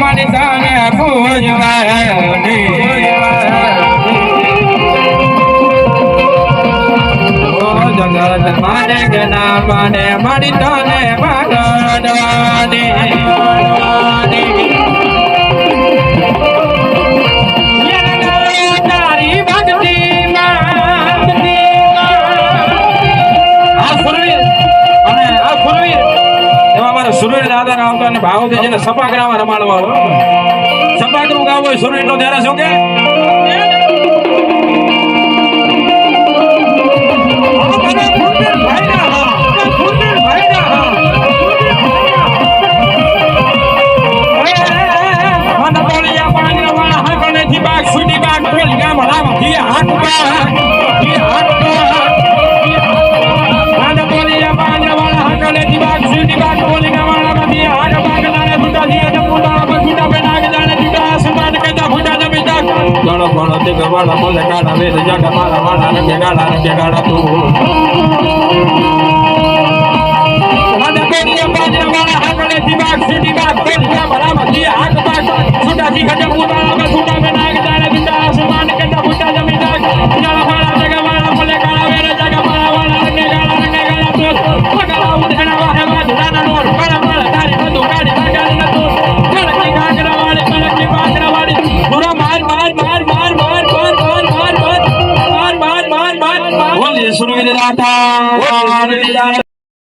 મારી તને પૂજવા મારે ગના સુરેશ દાદા ના આવતા ભાવ કે જેને સપાકરામાં રમાડવા સપાકરું ગાવું હોય સુરેશ નો ત્યારે શું કે? ગણો ગણો તે ગવાડા બોલે ગાડા વેદ જાડા મારા વાડા રંગે ગાડા રંગે ગાડા તું. દિમાગ સી દિમાગ ભલામાં જી હાથ પાક છૂટા જી শুরু হয়ে